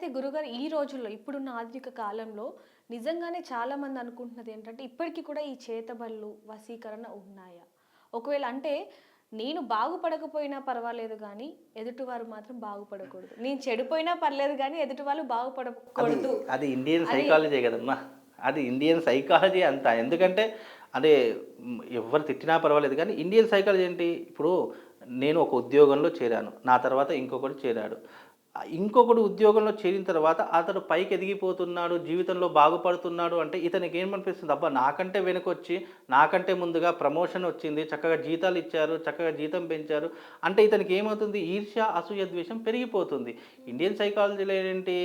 అయితే గురుగారు ఈ రోజుల్లో ఇప్పుడున్న ఆధునిక కాలంలో నిజంగానే చాలా మంది అనుకుంటున్నది ఏంటంటే ఇప్పటికీ కూడా ఈ చేతబళ్ళు వశీకరణ ఉన్నాయా? ఒకవేళ అంటే నేను బాగుపడకపోయినా పర్వాలేదు కానీ ఎదుటివారు మాత్రం బాగుపడకూడదు. నేను చెడిపోయినా పర్లేదు కానీ ఎదుటి వాళ్ళు బాగుపడకూడదు. అది ఇండియన్ సైకాలజీ కదమ్మా. అది ఇండియన్ సైకాలజీ అంతా. ఎందుకంటే అదే ఎవరు తిట్టినా పర్వాలేదు కానీ ఇండియన్ సైకాలజీ ఏంటి? ఇప్పుడు నేను ఒక ఉద్యోగంలో చేరాను. నా తర్వాత ఇంకొకడు చేరాడు. ఇంకొకడు ఉద్యోగంలో చేరిన తర్వాత అతడు పైకి ఎదిగిపోతున్నాడు జీవితంలో బాగుపడుతున్నాడు అంటే ఇతనికి ఏమనిపిస్తుంది అబ్బా నాకంటే వెనకొచ్చి నాకంటే ముందుగా ప్రమోషన్ వచ్చింది చక్కగా జీతాలు ఇచ్చారు చక్కగా జీతం పెంచారు అంటే ఇతనికి ఏమవుతుంది? ఈర్ష్య అసూయ ద్వేషం పెరిగిపోతుంది. ఇండియన్ సైకాలజీలో ఏంటి?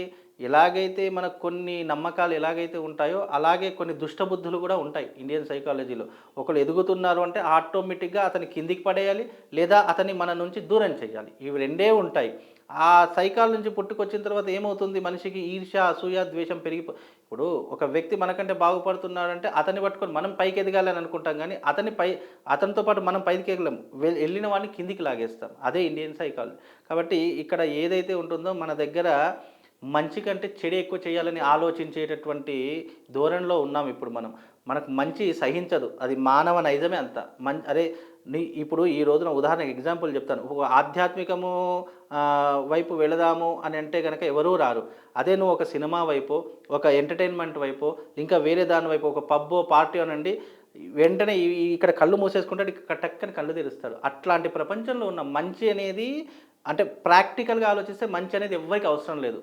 ఎలాగైతే మనకు కొన్ని నమ్మకాలు ఎలాగైతే ఉంటాయో అలాగే కొన్ని దుష్టబుద్ధులు కూడా ఉంటాయి ఇండియన్ సైకాలజీలో. ఒకళ్ళు ఎదుగుతున్నారు అంటే ఆటోమేటిక్గా అతని కిందికి పడేయాలి లేదా అతని మన నుంచి దూరం చేయాలి. ఇవి రెండే ఉంటాయి. ఆ సైకాల నుంచి పుట్టుకొచ్చిన తర్వాత ఏమవుతుంది? మనిషికి ఈర్ష్య అసూయ ద్వేషం పెరిగిపో ఇప్పుడు ఒక వ్యక్తి మనకంటే బాగుపడుతున్నాడంటే అతన్ని పట్టుకొని మనం పైకి ఎదగాలని అనుకుంటాం కానీ అతని పై అతనితో పాటు మనం పైకి ఎగలేం వెళ్ళిన వాడిని కిందికి లాగేస్తాం. అదే ఇండియన్ సైకాలజీ కాబట్టి ఇక్కడ ఏదైతే ఉంటుందో మన దగ్గర మంచి కంటే చెడు ఎక్కువ చేయాలని ఆలోచించేటటువంటి ధోరణిలో ఉన్నాం ఇప్పుడు మనం. మనకు మంచి సహించదు. అది మానవ నైజమే అంత. మం అరే ఇప్పుడు ఈ రోజున ఉదాహరణకు ఎగ్జాంపుల్ చెప్తాను. ఒక ఆధ్యాత్మికము వైపు వెళదాము అని అంటే కనుక ఎవరూ రారు. అదే నువ్వు ఒక సినిమా వైపు ఒక ఎంటర్టైన్మెంట్ వైపు ఇంకా వేరే దాని వైపు ఒక పబ్బో పార్టీ అనండి వెంటనే ఇక్కడ కళ్ళు మూసేసుకుంటాడు ఇక్కడ టక్కని కళ్ళు తెరుస్తాడు. అట్లాంటి ప్రపంచంలో ఉన్న మంచి అనేది అంటే ప్రాక్టికల్గా ఆలోచిస్తే మంచి అనేది ఎవరికి అవసరం లేదు.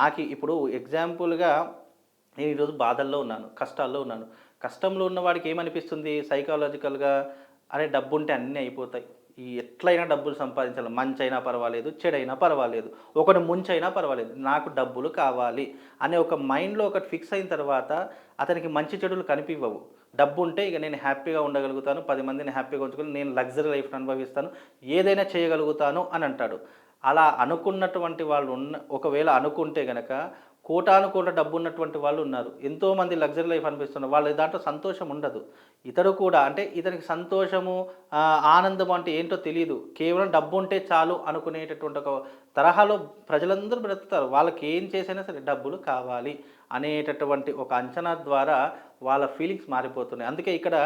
నాకు ఇప్పుడు ఎగ్జాంపుల్గా నేను ఈరోజు బాధల్లో ఉన్నాను కష్టాల్లో ఉన్నాను. కష్టంలో ఉన్నవాడికి ఏమనిపిస్తుంది? సైకాలజికల్గా అరే డబ్బు ఉంటే అన్నీ అయిపోతాయి. ఈ ఎట్లయినా డబ్బులు సంపాదించాలి. మంచి అయినా పర్వాలేదు చెడైనా పర్వాలేదు. ఒకటి ముంచైనా పర్వాలేదు. నాకు డబ్బులు కావాలి అనే ఒక మైండ్లో ఒకటి ఫిక్స్ అయిన తర్వాత అతనికి మంచి చెడులు కనిపివ్వవు. డబ్బు ఉంటే ఇక నేను హ్యాపీగా ఉండగలుగుతాను. పది మందిని హ్యాపీగా ఉంచుకొని నేను లగ్జరీ లైఫ్ని అనుభవిస్తాను. ఏదైనా చేయగలుగుతాను అని అంటాడు. అలా అనుకున్నటువంటి వాళ్ళు ఉన్న ఒకవేళ అనుకుంటే గనక కోటాను కోట్ల డబ్బు ఉన్నటువంటి వాళ్ళు ఉన్నారు. ఎంతోమంది లగ్జరీ లైఫ్ అనిపిస్తున్నారు వాళ్ళ దాంట్లో సంతోషం ఉండదు. ఇతడు కూడా అంటే ఇతనికి సంతోషము ఆనందం అంటే ఏంటో తెలియదు కేవలం డబ్బు ఉంటే చాలు అనుకునేటటువంటి ఒక తరహాలో ప్రజలందరూ బ్రతుకుతారు. వాళ్ళకి ఏం చేసైనా సరే డబ్బులు కావాలి అనేటటువంటి ఒక అంచనా ద్వారా వాళ్ళ ఫీలింగ్స్ మారిపోతున్నాయి. అందుకే ఇక్కడ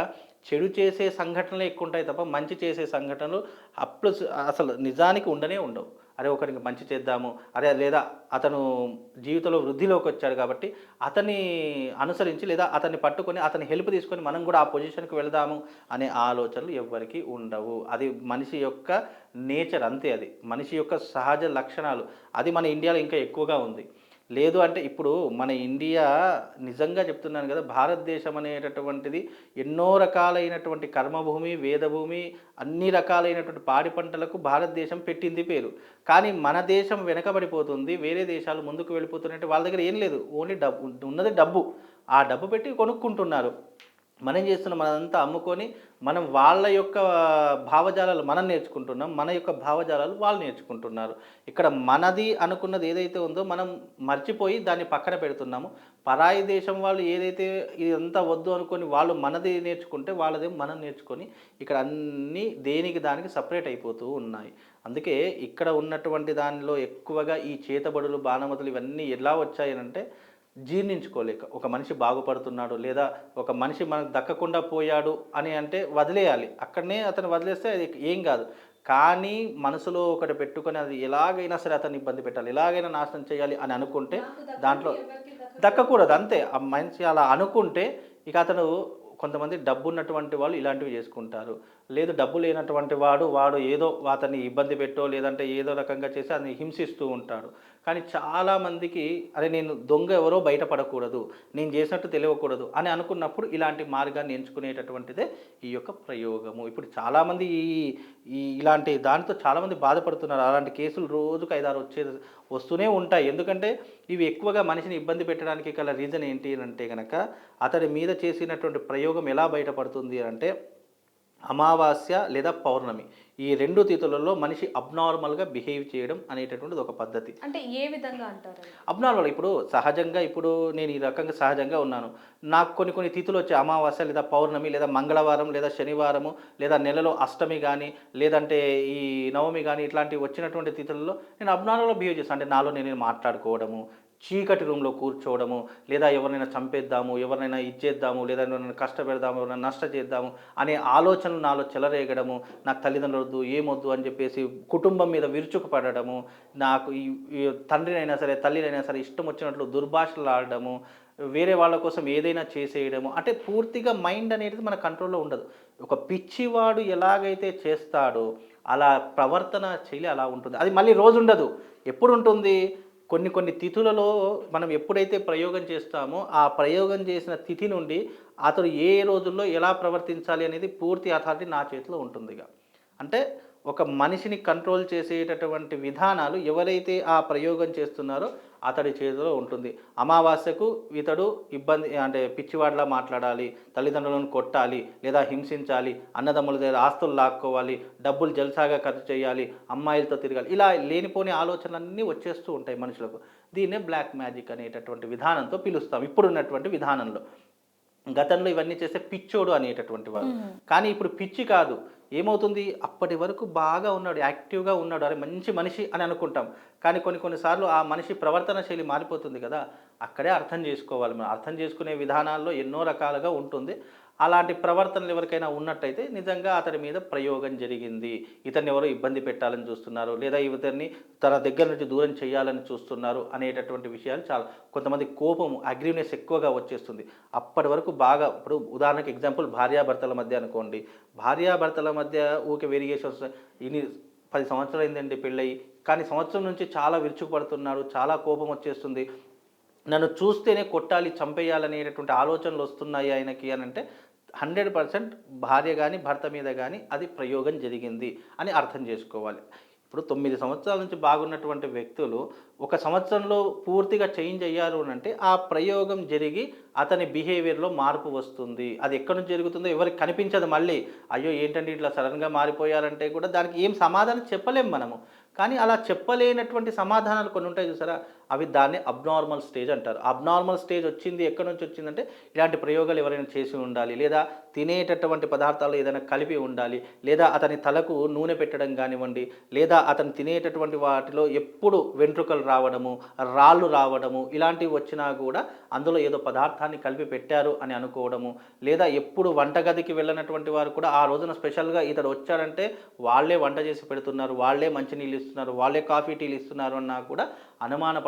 చెడు చేసే సంఘటనలు ఎక్కువ ఉంటాయి తప్ప మంచి చేసే సంఘటనలు అప్పుడు అసలు నిజానికి ఉండనే ఉండవు. అరే ఒకరికి మంచి చేద్దాము. అరే లేదా అతను జీవితంలో వృద్ధిలోకి వచ్చాడు కాబట్టి అతన్ని అనుసరించి లేదా అతన్ని పట్టుకొని అతని హెల్ప్ తీసుకొని మనం కూడా ఆ పొజిషన్కి వెళదాము అనే ఆలోచనలు ఎవ్వరికీ ఉండవు. అది మనిషి యొక్క నేచర్ అంతే అది. మనిషి యొక్క సహజ లక్షణాలు. అది మన ఇండియాలో ఇంకా ఎక్కువగా ఉంది. లేదు అంటే ఇప్పుడు మన ఇండియా నిజంగా చెప్తున్నాను కదా భారతదేశం అనేటటువంటిది ఎన్నో రకాలైనటువంటి కర్మభూమి వేదభూమి అన్ని రకాలైనటువంటి పాడి పంటలకు భారతదేశం పెట్టింది పేరు. కానీ మన దేశం వెనకబడిపోతుంది వేరే దేశాలు ముందుకు వెళ్ళిపోతున్నట్టు వాళ్ళ దగ్గర ఏం లేదు. ఓన్లీ డబ్బు ఉన్నది డబ్బు. ఆ డబ్బు పెట్టి కొనుక్కుంటున్నారు. మనం ఏం మనదంతా అమ్ముకొని మనం వాళ్ళ యొక్క భావజాలాలు మనం నేర్చుకుంటున్నాం మన యొక్క భావజాలాలు వాళ్ళు నేర్చుకుంటున్నారు. ఇక్కడ మనది అనుకున్నది ఏదైతే ఉందో మనం మర్చిపోయి దాన్ని పక్కన పెడుతున్నాము. పరాయి దేశం వాళ్ళు ఏదైతే ఇదంతా వద్దు అనుకొని వాళ్ళు మనది నేర్చుకుంటే వాళ్ళదే మనం నేర్చుకొని ఇక్కడ అన్నీ దేనికి దానికి సపరేట్ అయిపోతూ ఉన్నాయి. అందుకే ఇక్కడ ఉన్నటువంటి దానిలో ఎక్కువగా ఈ చేతబడులు బాణమతులు ఇవన్నీ ఎలా వచ్చాయనంటే జీర్ణించుకోలేక ఒక మనిషి బాగుపడుతున్నాడు లేదా ఒక మనిషి మనకు దక్కకుండా పోయాడు అని అంటే వదిలేయాలి. అక్కడనే అతను వదిలేస్తే అది ఏం కాదు. కానీ మనసులో ఒకటి పెట్టుకొని అది ఎలాగైనా సరే అతన్ని ఇబ్బంది పెట్టాలి. ఎలాగైనా నాశనం చేయాలి అని అనుకుంటే దాంట్లో దక్కకూడదు. అంతే. ఆ మనిషి అలా అనుకుంటే ఇక అతను కొంతమంది డబ్బు ఉన్నటువంటి వాళ్ళు ఇలాంటివి చేసుకుంటారు. లేదు డబ్బు లేనటువంటి వాడు వాడు ఏదో అతన్ని ఇబ్బంది పెట్టో లేదంటే ఏదో రకంగా చేసి అతన్ని హింసిస్తూ ఉంటాడు. కానీ చాలామందికి అరే నేను దొంగ ఎవరో బయటపడకూడదు నేను చేసినట్టు తెలియకూడదు అని అనుకున్నప్పుడు ఇలాంటి మార్గాన్ని ఎంచుకునేటటువంటిదే ఈ యొక్క ప్రయోగము. ఇప్పుడు చాలామంది ఈ ఈ ఇలాంటి దానితో చాలామంది బాధపడుతున్నారు. అలాంటి కేసులు రోజుకు ఐదారు వచ్చే వస్తూనే ఉంటాయి. ఎందుకంటే ఇవి ఎక్కువగా మనిషిని ఇబ్బంది పెట్టడానికి గల రీజన్ ఏంటి అని అంటే కనుక అతడి మీద చేసినటువంటి ప్రయోగం ఎలా బయటపడుతుంది అంటే అమావాస్య లేదా పౌర్ణమి. ఈ రెండు తిథులలో మనిషి అబ్నార్మల్గా బిహేవ్ చేయడం అనేటటువంటిది ఒక పద్ధతి. అంటే ఏ విధంగా అంటారు? అబ్నార్మల్ ఇప్పుడు సహజంగా ఇప్పుడు నేను ఈ రకంగా సహజంగా ఉన్నాను. నాకు కొన్ని కొన్ని తిథులు వచ్చే అమావాస్య లేదా పౌర్ణమి లేదా మంగళవారం లేదా శనివారము లేదా నెలలో అష్టమి కానీ లేదంటే ఈ నవమి కానీ ఇట్లాంటివి వచ్చినటువంటి తిథులలో నేను అబ్నార్మల్గా బిహేవ్ చేస్తాను. అంటే నాలో నేను మాట్లాడుకోవడము చీకటి రూమ్లో కూర్చోవడము లేదా ఎవరినైనా చంపేద్దాము ఎవరినైనా ఇచ్చేద్దాము లేదా ఎవరైనా కష్టపెడదాము ఎవరైనా నష్ట చేద్దాము అనే ఆలోచనలు నాలో చెలరేగడము నాకు తల్లిదండ్రులు వద్దు ఏమొద్దు అని చెప్పేసి కుటుంబం మీద విరుచుకుపడము నాకు ఈ తండ్రినైనా సరే తల్లినైనా సరే ఇష్టం వచ్చినట్లు దుర్భాషలు ఆడడము వేరే వాళ్ళ కోసం ఏదైనా చేసేయడము అంటే పూర్తిగా మైండ్ అనేది మన కంట్రోల్లో ఉండదు. ఒక పిచ్చివాడు ఎలాగైతే చేస్తాడో అలా ప్రవర్తన శైలి అలా ఉంటుంది. అది మళ్ళీ రోజు ఉండదు. ఎప్పుడు ఉంటుంది? కొన్ని కొన్ని తిథులలో మనం ఎప్పుడైతే ప్రయోగం చేస్తామో ఆ ప్రయోగం చేసిన తిథి నుండి అతడు ఏ రోజుల్లో ఎలా ప్రవర్తించాలి అనేది పూర్తి అథారిటీ నా చేతిలో ఉంటుంది ఇక అంటే ఒక మనిషిని కంట్రోల్ చేసేటటువంటి విధానాలు ఎవరైతే ఆ ప్రయోగం చేస్తున్నారో అతడి చేతిలో ఉంటుంది. అమావాస్యకు ఇతడు ఇబ్బంది అంటే పిచ్చివాడిలా మాట్లాడాలి తల్లిదండ్రులను కొట్టాలి లేదా హింసించాలి అన్నదమ్ముల దగ్గర ఆస్తులు లాక్కోవాలి డబ్బులు జల్సాగా ఖర్చు చేయాలి అమ్మాయిలతో తిరగాలి ఇలా లేనిపోని ఆలోచనలన్నీ వచ్చేస్తూ ఉంటాయి మనుషులకు. దీన్నే బ్లాక్ మ్యాజిక్ అనేటటువంటి విధానంతో పిలుస్తాం. ఇప్పుడున్నటువంటి విధానంలో. గతంలో ఇవన్నీ చేస్తే పిచ్చోడు అనేటటువంటి వాడు. కానీ ఇప్పుడు పిచ్చి కాదు. ఏమవుతుంది? అప్పటి వరకు బాగా ఉన్నాడు యాక్టివ్గా ఉన్నాడు. అరే మంచి మనిషి అని అనుకుంటాం. కానీ కొన్ని కొన్నిసార్లు ఆ మనిషి ప్రవర్తన శైలి మారిపోతుంది కదా. అక్కడే అర్థం చేసుకోవాలి మనం. అర్థం చేసుకునే విధానాల్లో ఎన్నో రకాలుగా ఉంటుంది. అలాంటి ప్రవర్తనలు ఎవరికైనా ఉన్నట్టయితే నిజంగా అతడి మీద ప్రయోగం జరిగింది. ఇతన్ని ఎవరో ఇబ్బంది పెట్టాలని చూస్తున్నారు లేదా ఇతన్ని తన దగ్గర నుంచి దూరం చేయాలని చూస్తున్నారు అనేటటువంటి విషయాలు చాలా కొంతమంది కోపం అగ్రివ్నెస్ ఎక్కువగా వచ్చేస్తుంది. అప్పటి వరకు బాగా ఇప్పుడు ఉదాహరణకి ఎగ్జాంపుల్ భార్యాభర్తల మధ్య అనుకోండి. భార్యాభర్తల మధ్య ఊకే వేరియేషన్స్ ఇన్ని పది సంవత్సరాలు అయిందండి పెళ్ళయి. కానీ సంవత్సరం నుంచి చాలా విరుచుకుపడుతున్నాడు చాలా కోపం వచ్చేస్తుంది. నన్ను చూస్తేనే కొట్టాలి చంపేయాలనేటటువంటి ఆలోచనలు వస్తున్నాయి ఆయనకి అని అంటే హండ్రెడ్ పర్సెంట్ భార్య కానీ భర్త మీద కానీ అది ప్రయోగం జరిగింది అని అర్థం చేసుకోవాలి. ఇప్పుడు తొమ్మిది సంవత్సరాల నుంచి బాగున్నటువంటి వ్యక్తులు ఒక సంవత్సరంలో పూర్తిగా చేంజ్ అయ్యారు అని అంటే ఆ ప్రయోగం జరిగి అతని బిహేవియర్లో మార్పు వస్తుంది. అది ఎక్కడి నుంచి జరుగుతుందో ఎవరికి కనిపించదు మళ్ళీ. అయ్యో ఏంటంటే ఇట్లా సడన్గా మారిపోయారంటే కూడా దానికి ఏం సమాధానం చెప్పలేము మనము. కానీ అలా చెప్పలేనటువంటి సమాధానాలు కొన్ని ఉంటాయి చూసారా? అవి దాన్ని అబ్నార్మల్ స్టేజ్ అంటారు. అబ్నార్మల్ స్టేజ్ వచ్చింది ఎక్కడి నుంచి వచ్చిందంటే ఇలాంటి ప్రయోగాలు ఎవరైనా చేసి ఉండాలి. లేదా తినేటటువంటి పదార్థాలు ఏదైనా కలిపి ఉండాలి. లేదా అతని తలకు నూనె పెట్టడం కానివ్వండి లేదా అతను తినేటటువంటి వాటిలో ఎప్పుడు వెంట్రుకలు రావడము రాళ్ళు రావడము ఇలాంటివి వచ్చినా కూడా అందులో ఏదో పదార్థాన్ని కలిపి పెట్టారు అని అనుకోవడము. లేదా ఎప్పుడు వంటగదికి వెళ్ళినటువంటి వారు కూడా ఆ రోజున స్పెషల్గా ఇతడు వచ్చారంటే వాళ్ళే వంట చేసి పెడుతున్నారు వాళ్ళే మంచినీళ్ళు ఇస్తున్నారు వాళ్ళే కాఫీ టీలు ఇస్తున్నారు అన్నా కూడా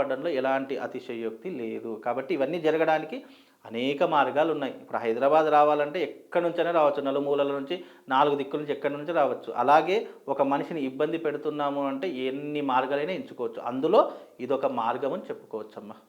అనుమానపడడంలో ఎలాంటి అతిశయోక్తి లేదు. కాబట్టి ఇవన్నీ జరగడానికి అనేక మార్గాలు ఉన్నాయి. ఇప్పుడు హైదరాబాద్ రావాలంటే ఎక్కడి నుంచైనా రావచ్చు. నలుమూలల నుంచి నాలుగు దిక్కుల నుంచి ఎక్కడి నుంచి రావచ్చు. అలాగే ఒక మనిషిని ఇబ్బంది పెడుతున్నాము అంటే ఎన్ని మార్గాలైనా ఎంచుకోవచ్చు. అందులో ఇదొక మార్గం అని చెప్పుకోవచ్చు అమ్మా